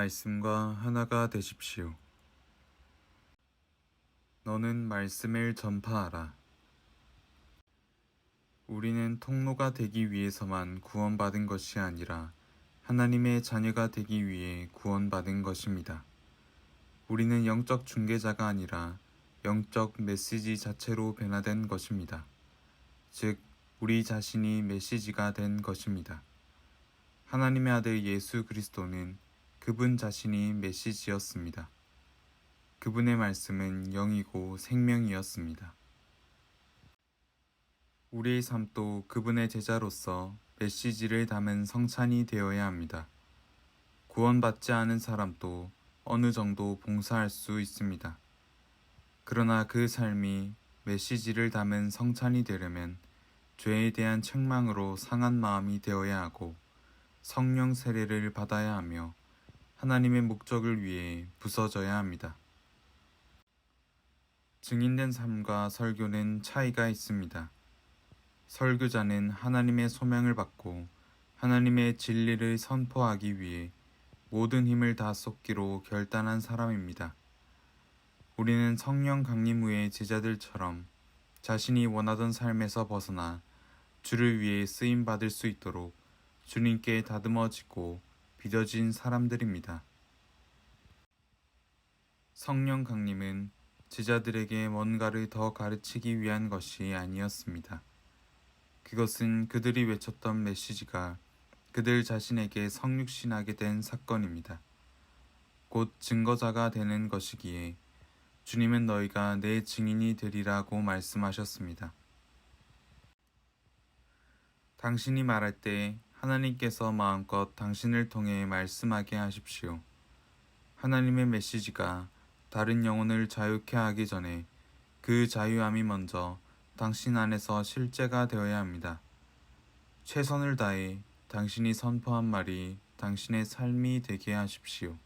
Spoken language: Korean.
말씀과 하나가 되십시오. 너는 말씀을 전파하라. 우리는 통로가 되기 위해서만 구원받은 것이 아니라 하나님의 자녀가 되기 위해 구원받은 것입니다. 우리는 영적 중개자가 아니라 영적 메시지 자체로 변화된 것입니다. 즉, 우리 자신이 메시지가 된 것입니다. 하나님의 아들 예수 그리스도는 그분 자신이 메시지였습니다. 그분의 말씀은 영이고 생명이었습니다. 우리의 삶도 그분의 제자로서 메시지를 담은 성찬이 되어야 합니다. 구원받지 않은 사람도 어느 정도 봉사할 수 있습니다. 그러나 그 삶이 메시지를 담은 성찬이 되려면 죄에 대한 책망으로 상한 마음이 되어야 하고 성령 세례를 받아야 하며 하나님의 목적을 위해 부서져야 합니다. 증인된 삶과 설교는 차이가 있습니다. 설교자는 하나님의 소명을 받고 하나님의 진리를 선포하기 위해 모든 힘을 다 쏟기로 결단한 사람입니다. 우리는 성령 강림 후의 제자들처럼 자신이 원하던 삶에서 벗어나 주를 위해 쓰임 받을 수 있도록 주님께 다듬어지고 빚어진 사람들입니다. 성령 강림은 제자들에게 뭔가를 더 가르치기 위한 것이 아니었습니다. 그것은 그들이 외쳤던 메시지가 그들 자신에게 성육신하게 된 사건입니다. 곧 증거자가 되는 것이기에 주님은 너희가 내 증인이 되리라고 말씀하셨습니다. 당신이 말할 때 하나님께서 마음껏 당신을 통해 말씀하게 하십시오. 하나님의 메시지가 다른 영혼을 자유케 하기 전에 그 자유함이 먼저 당신 안에서 실제가 되어야 합니다. 최선을 다해 당신이 선포한 말이 당신의 삶이 되게 하십시오.